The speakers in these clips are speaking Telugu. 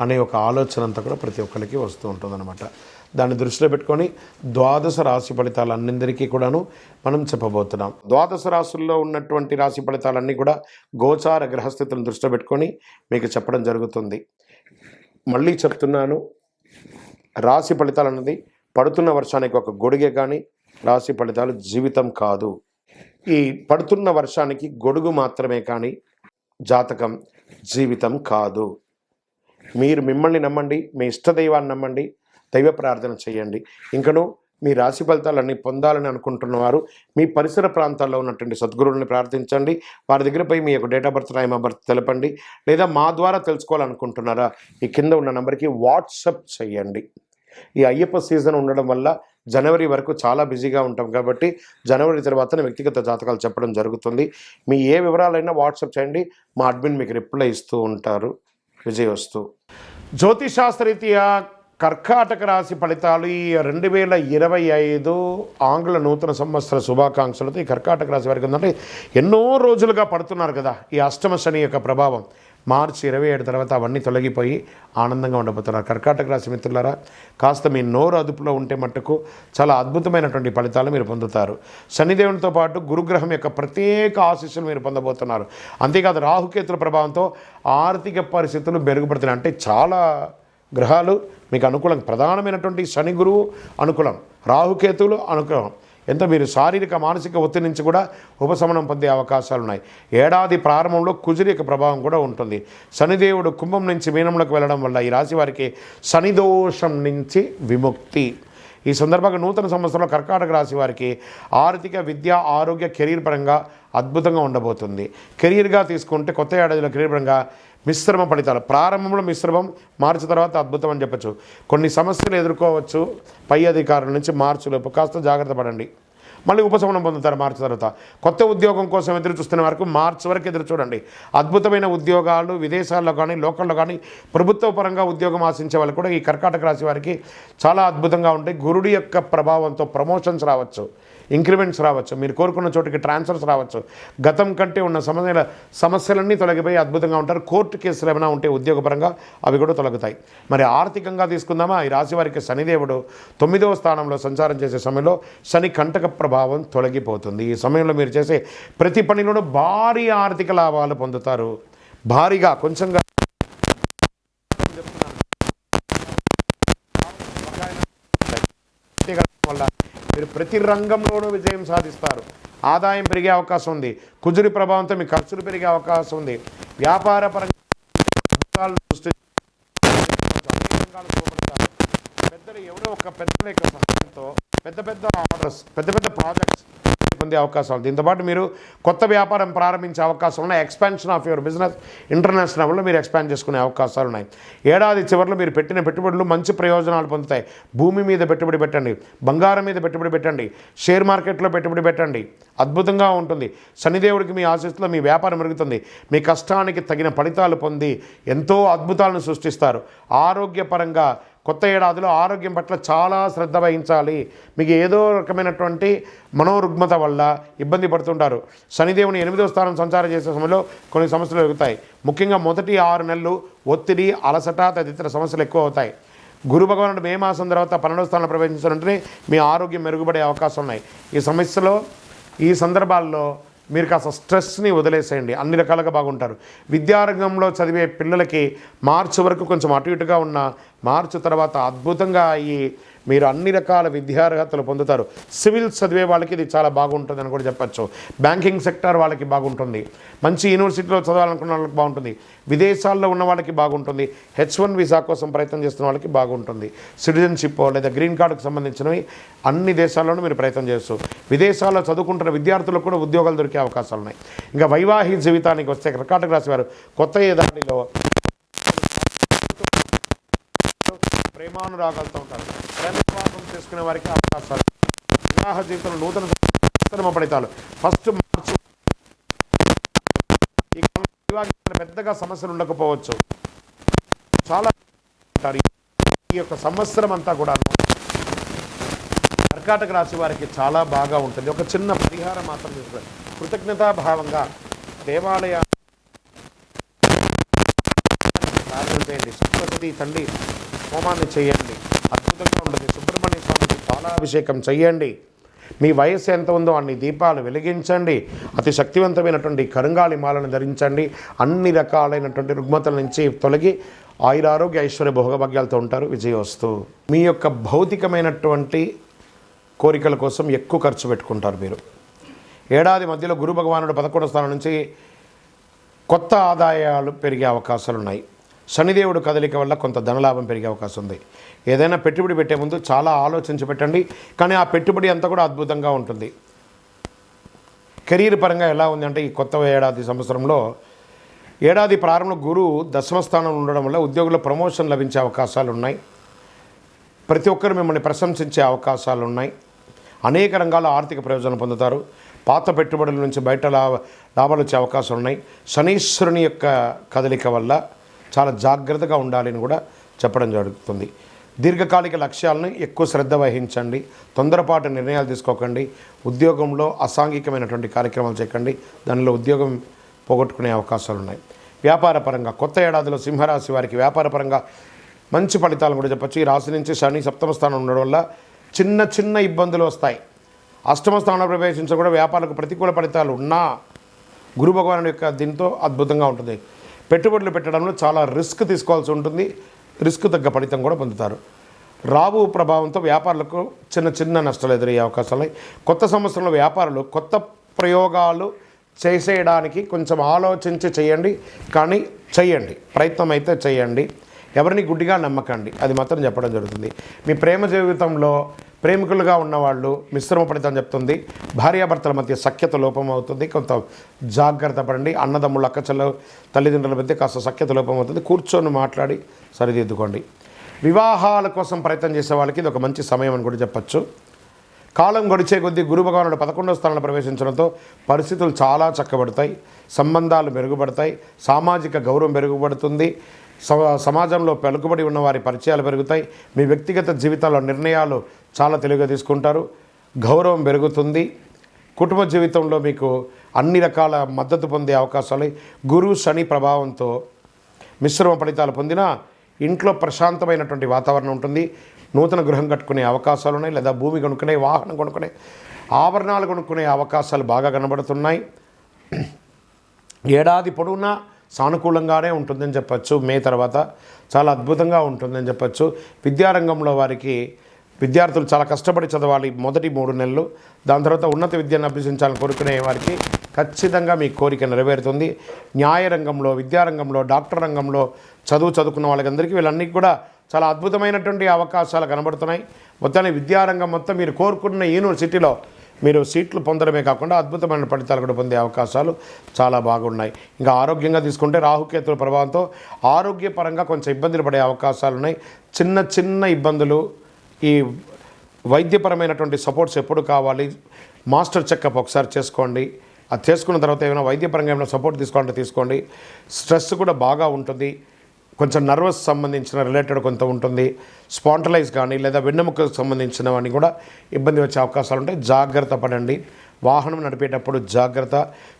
అనే ఒక ఆలోచన అంతా కూడా ప్రతి ఒక్కరికి వస్తూ ఉంటుందన్నమాట. దాన్ని దృష్టిలో పెట్టుకొని ద్వాదశ రాశి ఫలితాలన్నిందరికీ కూడాను మనం చెప్పబోతున్నాం. ద్వాదశ రాశుల్లో ఉన్నటువంటి రాశి ఫలితాలన్నీ కూడా గోచార గ్రహస్థితులను దృష్టిలో పెట్టుకొని మీకు చెప్పడం జరుగుతుంది. మళ్ళీ చెప్తున్నాను రాశి ఫలితాలు అన్నది పడుతున్న వర్షానికి ఒక గొడుగే కానీ రాశి ఫలితాలు జీవితం కాదు. ఈ పడుతున్న వర్షానికి గొడుగు మాత్రమే కానీ జాతకం జీవితం కాదు. మీరు మిమ్మల్ని నమ్మండి మీ ఇష్టదైవాన్ని నమ్మండి దైవ ప్రార్థన చేయండి. ఇంకను మీ రాశి ఫలితాలన్నీ పొందాలని అనుకుంటున్న వారు మీ పరిసర ప్రాంతాల్లో ఉన్నటువంటి సద్గురువుని ప్రార్థించండి. వారి దగ్గర పోయి మీ యొక్క date of birth time of birth తెలపండి. లేదా మా ద్వారా తెలుసుకోవాలనుకుంటున్నారా ఈ కింద ఉన్న నెంబర్కి వాట్సప్ చేయండి. ఈ అయ్యప్ప సీజన్ ఉండడం వల్ల జనవరి వరకు చాలా బిజీగా ఉంటాం కాబట్టి జనవరి తర్వాత వ్యక్తిగత జాతకాలు చెప్పడం జరుగుతుంది. మీ ఏ వివరాలైనా వాట్సాప్ చేయండి మా అడ్మిన్ మీకు రిప్లై ఇస్తూ ఉంటారు. విజయవస్తు. జ్యోతిషాస్త్రరీత్యా కర్కాటక రాశి ఫలితాలు ఈ రెండు వేల ఇరవై ఐదు ఆంగ్ల నూతన సంవత్సర శుభాకాంక్షలతో ఈ కర్కాటక రాశి వారికి ఏంటంటే ఎన్నో రోజులుగా పడుతున్నారు కదా ఈ అష్టమ శని యొక్క ప్రభావం. మార్చి ఇరవై ఏడు తర్వాత అవన్నీ తొలగిపోయి ఆనందంగా ఉండబోతున్నారు. కర్కాటక రాశి మిత్రులారా కాస్త మీ నోరు అదుపులో ఉంటే మట్టుకు చాలా అద్భుతమైనటువంటి ఫలితాలు మీరు పొందుతారు. శనిదేవునితో పాటు గురుగ్రహం యొక్క ప్రత్యేక ఆశీస్సులు మీరు పొందబోతున్నారు. అంతేకాదు రాహుకేతుల ప్రభావంతో ఆర్థిక పరిస్థితులు మెరుగుపడుతున్నాయి. అంటే చాలా గ్రహాలు మీకు అనుకూలం ప్రధానమైనటువంటి శని గురువు అనుకూలం రాహుకేతువులు అనుకూలం. ఎంత మీరు శారీరక మానసిక ఒత్తిడి నుంచి కూడా ఉపశమనం పొందే అవకాశాలు ఉన్నాయి ఏడాది ప్రారంభంలో కుజురి యొక్క ప్రభావం కూడా ఉంటుంది. శనిదేవుడు కుంభం నుంచి మీనంలోకి వెళ్ళడం వల్ల ఈ రాశి వారికి శనిదోషం నుంచి విముక్తి. ఈ సందర్భంగా నూతన సంవత్సరంలో కర్కాటక రాశి వారికి ఆర్థిక విద్య ఆరోగ్య కెరీర్ పరంగా అద్భుతంగా ఉండబోతుంది. కెరీర్గా తీసుకుంటే కొత్త ఏడాదిలో కెరీర్ పరంగా మిశ్రమ ఫలితాలు. ప్రారంభంలో మిశ్రమం మార్చి తర్వాత అద్భుతం అని చెప్పచ్చు. కొన్ని సమస్యలు ఎదుర్కోవచ్చు. పై అధికారుల నుంచి మార్చిలోపు. కాస్త జాగ్రత్త పడండి. మళ్ళీ ఉపశమనం పొందుతారు మార్చి తర్వాత. కొత్త ఉద్యోగం కోసం ఎదురు చూస్తున్న వరకు మార్చి వరకు ఎదురు చూడండి. అద్భుతమైన ఉద్యోగాలు విదేశాల్లో కానీ లోకల్లో కానీ ప్రభుత్వ పరంగా ఉద్యోగం ఆశించే వాళ్ళు కూడా ఈ కర్కాటక రాశి వారికి చాలా అద్భుతంగా ఉంటాయి. గురుడి యొక్క ప్రభావంతో ప్రమోషన్స్ రావచ్చు. ఇంక్రిమెంట్స్ రావచ్చు. మీరు కోరుకున్న చోటికి ట్రాన్స్ఫర్స్ రావచ్చు. గతం కంటే ఉన్న సమస్యల సమస్యలన్నీ తొలగిపోయి అద్భుతంగా ఉంటారు. కోర్టు కేసులు ఏమైనా ఉంటే ఉద్యోగపరంగా అవి కూడా తొలగుతాయి. మరి ఆర్థికంగా తీసుకుందామా? ఈ రాశి వారికి శనిదేవుడు తొమ్మిదవ స్థానంలో సంచారం చేసే సమయంలో శని కంటక ప్రభావం తొలగిపోతుంది. ఈ సమయంలో మీరు చేసే ప్రతి పనిలోనూ భారీ ఆర్థిక లాభాలు పొందుతారు. భారీగా కొంచెంగా అంతేకాదు వల్ల మీరు ప్రతి రంగంలోనూ విజయం సాధిస్తారు. ఆదాయం పెరిగే అవకాశం ఉంది. కుజురి ప్రభావంతో మీ ఖర్చులు పెరిగే అవకాశం ఉంది. వ్యాపార పరంగా సృష్టి పెద్దలు ఎవరో ఒక పెద్దల యొక్క సహాయంతో పెద్ద పెద్ద ఆర్డర్స్ పెద్ద పెద్ద ప్రాజెక్ట్స్ పొందే అవకాశాలు దీంతో పాటు మీరు కొత్త వ్యాపారం ప్రారంభించే అవకాశం ఉన్నాయి. Expansion of your business international లెవెల్లో మీరు ఎక్స్పాండ్ చేసుకునే అవకాశాలు ఉన్నాయి. ఏడాది చివరిలో మీరు పెట్టిన పెట్టుబడులు మంచి ప్రయోజనాలు పొందుతాయి. భూమి మీద పెట్టుబడి పెట్టండి. బంగారం మీద పెట్టుబడి పెట్టండి. షేర్ మార్కెట్లో పెట్టుబడి పెట్టండి. అద్భుతంగా ఉంటుంది. శనిదేవుడికి మీ ఆశీస్సులో మీ వ్యాపారం మెరుగుతుంది మీ కష్టానికి తగిన ఫలితాలు పొంది ఎంతో అద్భుతాలను సృష్టిస్తారు. ఆరోగ్యపరంగా కొత్త ఏడాదిలో ఆరోగ్యం పట్ల చాలా శ్రద్ధ వహించాలి. మీకు ఏదో రకమైనటువంటి మనోరుగ్మత వల్ల ఇబ్బంది పడుతుంటారు. శనిదేవుని ఎనిమిదో స్థానం సంచారం చేసే సమయంలో కొన్ని సమస్యలు ఎదుగుతాయి. ముఖ్యంగా మొదటి ఆరు నెలలు ఒత్తిడి అలసట తదితర సమస్యలు ఎక్కువ అవుతాయి. గురు భగవానుడు మే మాసం తర్వాత పన్నెండవ స్థానంలో ప్రవేశించాలంటే మీ ఆరోగ్యం మెరుగుపడే అవకాశం ఉన్నాయి. ఈ సమస్యలో ఈ సందర్భాల్లో మీరు కాస్త స్ట్రెస్ని వదిలేసేయండి. అన్ని రకాలుగా బాగుంటారు. విద్యారంగంలో చదివే పిల్లలకి మార్చి వరకు కొంచెం అటు ఇటుగా ఉన్న మార్చి తర్వాత అద్భుతంగా ఈ మీరు అన్ని రకాల విద్యార్హతలు పొందుతారు. సివిల్ చదివే వాళ్ళకి ఇది చాలా బాగుంటుంది అని కూడా చెప్పచ్చు. బ్యాంకింగ్ సెక్టర్ వాళ్ళకి బాగుంటుంది. మంచి యూనివర్సిటీలో చదవాలనుకున్న వాళ్ళకి బాగుంటుంది. విదేశాల్లో ఉన్న వాళ్ళకి బాగుంటుంది. హెచ్ వన్ వీసా కోసం ప్రయత్నం చేస్తున్న వాళ్ళకి బాగుంటుంది. సిటిజన్షిప్ లేదా గ్రీన్ కార్డుకు సంబంధించినవి అన్ని దేశాల్లోనూ మీరు ప్రయత్నం చేస్తూ విదేశాల్లో చదువుకుంటున్న విద్యార్థులకు కూడా ఉద్యోగాలు దొరికే అవకాశాలు ఉన్నాయి. ఇంకా వైవాహిక జీవితానికి వస్తే కర్కాటక రాశి వారు కొత్త ఏదాడిలో ప్రేమానురాగాలతో ఉంటారు. ప్రేమవివాహం చేసుకునే వారికి అవకాశాలు. వివాహ జీవితంలో నూతన నూతన ఫలితాలు. ఫస్ట్ మార్చు ఈ పెద్దగా సమస్యలు ఉండకపోవచ్చు. చాలా ఉంటారు. ఈ యొక్క సంవత్సరం అంతా కూడా కర్కాటక రాశి వారికి చాలా బాగా ఉంటుంది. ఒక చిన్న పరిహారం మాత్రం చేసుకోండి. కృతజ్ఞతాభావంగా దేవాలయ ప్రార్థన చేయండి. సరస్వతి తండ్రి హోమాన్ని చేయండి. అద్భుతంగా ఉంటుంది. సుబ్రహ్మణ్య స్వామికి పాలాభిషేకం చేయండి మీ వయస్సు ఎంత ఉందో అన్ని దీపాలు వెలిగించండి. అతి శక్తివంతమైనటువంటి కరుంగాళి మాలను ధరించండి. అన్ని రకాలైనటువంటి రుగ్మతల నుంచి తొలగి ఆయురారోగ్య ఐశ్వర్య భోగభాగ్యాలతో ఉంటారు. విజయోస్తు. మీ యొక్క భౌతికమైనటువంటి కోరికల కోసం ఎక్కువ ఖర్చు పెట్టుకుంటారు మీరు. ఏడాది మధ్యలో గురు భగవానుడు పదకొండు స్థానం నుంచి కొత్త ఆదాయాలు పెరిగే అవకాశాలు ఉన్నాయి శనిదేవుడు కదలిక వల్ల కొంత ధనలాభం పెరిగే అవకాశం ఉంది. ఏదైనా పెట్టుబడి పెట్టే ముందు చాలా ఆలోచించి పెట్టండి. కానీ ఆ పెట్టుబడి అంతా కూడా అద్భుతంగా ఉంటుంది. కెరీర్ పరంగా ఎలా ఉంది అంటే ఈ కొత్త ఏడాది సంవత్సరంలో ఏడాది ప్రారంభంలో గురువు దశమ స్థానంలో ఉండడం వల్ల ఉద్యోగుల ప్రమోషన్ లభించే అవకాశాలు ఉన్నాయి. ప్రతి ఒక్కరు మిమ్మల్ని ప్రశంసించే అవకాశాలు ఉన్నాయి. అనేక రంగాల ఆర్థిక ప్రయోజనం పొందుతారు. పాత పెట్టుబడుల నుంచి బయట లాభ లాభాలు వచ్చే అవకాశాలు ఉన్నాయి. శనీశ్వరుని యొక్క కదలిక వల్ల చాలా జాగ్రత్తగా ఉండాలని కూడా చెప్పడం జరుగుతుంది. దీర్ఘకాలిక లక్ష్యాలను ఎక్కువ శ్రద్ధ వహించండి. తొందరపాటు నిర్ణయాలు తీసుకోకండి. ఉద్యోగంలో అసాంఘికమైనటువంటి కార్యక్రమాలు చేయకండి. దానిలో ఉద్యోగం పోగొట్టుకునే అవకాశాలు ఉన్నాయి వ్యాపార పరంగా కొత్త ఏడాదిలో సింహరాశి వారికి వ్యాపార పరంగా మంచి ఫలితాలను కూడా చెప్పచ్చు. ఈ రాశి నుంచి శని సప్తమ స్థానం ఉండడం వల్ల చిన్న చిన్న ఇబ్బందులు వస్తాయి. అష్టమ స్థానంలో ప్రవేశించడం కూడా వ్యాపారకు ప్రతికూల ఫలితాలు ఉన్నా గురు భగవానుడి యొక్క దీంతో అద్భుతంగా ఉంటుంది. పెట్టుబడులు పెట్టడంలో చాలా రిస్క్ తీసుకోవాల్సి ఉంటుంది. రిస్క్ తగ్గ ఫలితం కూడా పొందుతారు. రాబు ప్రభావంతో వ్యాపారులకు చిన్న చిన్న నష్టాలు ఎదురయ్యే అవకాశాలు ఉన్నాయి. కొత్త సంవత్సరంలో వ్యాపారులు కొత్త ప్రయోగాలు చేసేయడానికి కొంచెం ఆలోచించి చేయండి. కానీ చేయండి. ప్రయత్నం అయితే చేయండి. ఎవరిని గుడ్డిగా నమ్మకండి. అది మాత్రం చెప్పడం జరుగుతుంది. మీ ప్రేమ జీవితంలో ప్రేమికులుగా ఉన్నవాళ్ళు మిశ్రమ ఫలితం చెప్తుంది. భార్యాభర్తల మధ్య సఖ్యత లోపం అవుతుంది కొంత జాగ్రత్త పడండి. అన్నదమ్ముళ్ళు అక్కచెల్ల తల్లిదండ్రుల మధ్య కాస్త సఖ్యత లోపం అవుతుంది కూర్చొని మాట్లాడి సరిదిద్దుకోండి. వివాహాల కోసం ప్రయత్నం చేసే వాళ్ళకి ఇది ఒక మంచి సమయం అని కూడా చెప్పచ్చు. కాలం గడిచే కొద్దీ గురు భగవానుడు పదకొండవ స్థానంలో ప్రవేశించడంతో పరిస్థితులు చాలా చక్కబడతాయి. సంబంధాలు మెరుగుపడతాయి. సామాజిక గౌరవం మెరుగుపడుతుంది. సమాజంలో పెలుకుబడి ఉన్న వారి పరిచయాలు పెరుగుతాయి. మీ వ్యక్తిగత జీవితాల్లో నిర్ణయాలు చాలా తెలివిగా తీసుకుంటారు. గౌరవం పెరుగుతుంది. కుటుంబ జీవితంలో మీకు అన్ని రకాల మద్దతు పొందే అవకాశాలు గురు శని ప్రభావంతో మిశ్రమ ఫలితాలు పొందినా ఇంట్లో ప్రశాంతమైనటువంటి వాతావరణం ఉంటుంది. నూతన గృహం కట్టుకునే అవకాశాలు ఉన్నాయి లేదా భూమి కొనుక్కునే వాహనం కొనుక్కునే ఆభరణాలు కొనుక్కునే అవకాశాలు బాగా కనబడుతున్నాయి. ఏడాది పొడవునా సానుకూలంగానే ఉంటుందని చెప్పచ్చు. మే తర్వాత చాలా అద్భుతంగా ఉంటుందని చెప్పచ్చు. విద్యారంగంలో వారికి విద్యార్థులు చాలా కష్టపడి చదవాలి మొదటి మూడు నెలలు. దాని తర్వాత ఉన్నత విద్యను అభ్యసించాలని కోరుకునే వారికి ఖచ్చితంగా మీ కోరిక నెరవేరుతుంది. న్యాయ రంగంలో విద్యారంగంలో డాక్టర్ రంగంలో చదువు చదువుకున్న వాళ్ళకందరికీ వీళ్ళన్నీ కూడా చాలా అద్భుతమైనటువంటి అవకాశాలు కనబడుతున్నాయి. మొత్తాన్ని విద్యారంగం మొత్తం మీరు కోరుకున్న యూనివర్సిటీలో మీరు సీట్లు పొందడమే కాకుండా అద్భుతమైన ఫలితాలు కూడా పొందే అవకాశాలు చాలా బాగున్నాయి. ఇంకా ఆరోగ్యంగా తీసుకుంటే రాహుకేతుల ప్రభావంతో ఆరోగ్యపరంగా కొంచెం ఇబ్బందులు పడే అవకాశాలు ఉన్నాయి. చిన్న చిన్న ఇబ్బందులు ఈ వైద్యపరమైనటువంటి సపోర్ట్స్ ఎప్పుడు కావాలి మాస్టర్ చెకప్ ఒకసారి చేసుకోండి. అది చేసుకున్న తర్వాత ఏమైనా వైద్యపరంగా ఏమైనా సపోర్ట్ తీసుకోవాలంటే తీసుకోండి. స్ట్రెస్ కూడా బాగా ఉంటుంది. కొంచెం నర్వస్ సంబంధించిన రిలేటెడ్ కొంత ఉంటుంది. స్పాంటలైజ్ కానీ లేదా వెన్నెముకకు సంబంధించినవన్నీ కూడా ఇబ్బంది వచ్చే అవకాశాలు ఉంటాయి. జాగ్రత్త పడండి. వాహనం నడిపేటప్పుడు జాగ్రత్త.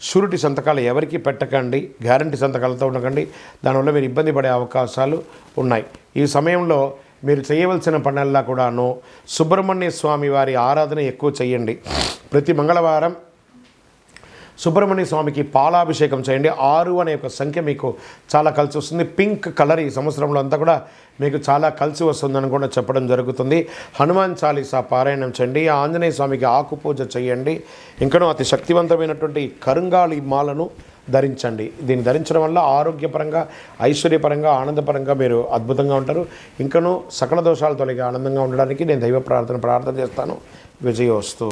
షూరిటీ సంతకాలు ఎవరికి పెట్టకండి. గ్యారంటీ సంతకాలతో ఉండకండి. దానివల్ల మీరు ఇబ్బంది పడే అవకాశాలు ఉన్నాయి. ఈ సమయంలో మీరు చేయవలసిన పనుల్లా కూడాను సుబ్రహ్మణ్య స్వామి వారి ఆరాధన ఎక్కువ చేయండి. ప్రతి మంగళవారం సుబ్రహ్మణ్య స్వామికి పాలాభిషేకం చేయండి. ఆరు అనే ఒక సంఖ్య మీకు చాలా కలిసి వస్తుంది. పింక్ కలర్ ఈ సంవత్సరంలో అంతా కూడా మీకు చాలా కలిసి వస్తుందని కూడా చెప్పడం జరుగుతుంది. హనుమాన్ చాలీసా పారాయణం చేయండి. ఆంజనేయ స్వామికి ఆకు పూజ చేయండి. ఇంకనూ అతి శక్తివంతమైనటువంటి కరుంగాళి మాలను ధరించండి. దీన్ని ధరించడం వల్ల ఆరోగ్యపరంగా ఐశ్వర్యపరంగా ఆనందపరంగా మీరు అద్భుతంగా ఉంటారు. ఇంకనూ సకల దోషాలు తొలగి ఆనందంగా ఉండడానికి నేను దైవ ప్రార్థన ప్రార్థన చేస్తాను. విజయోస్తు.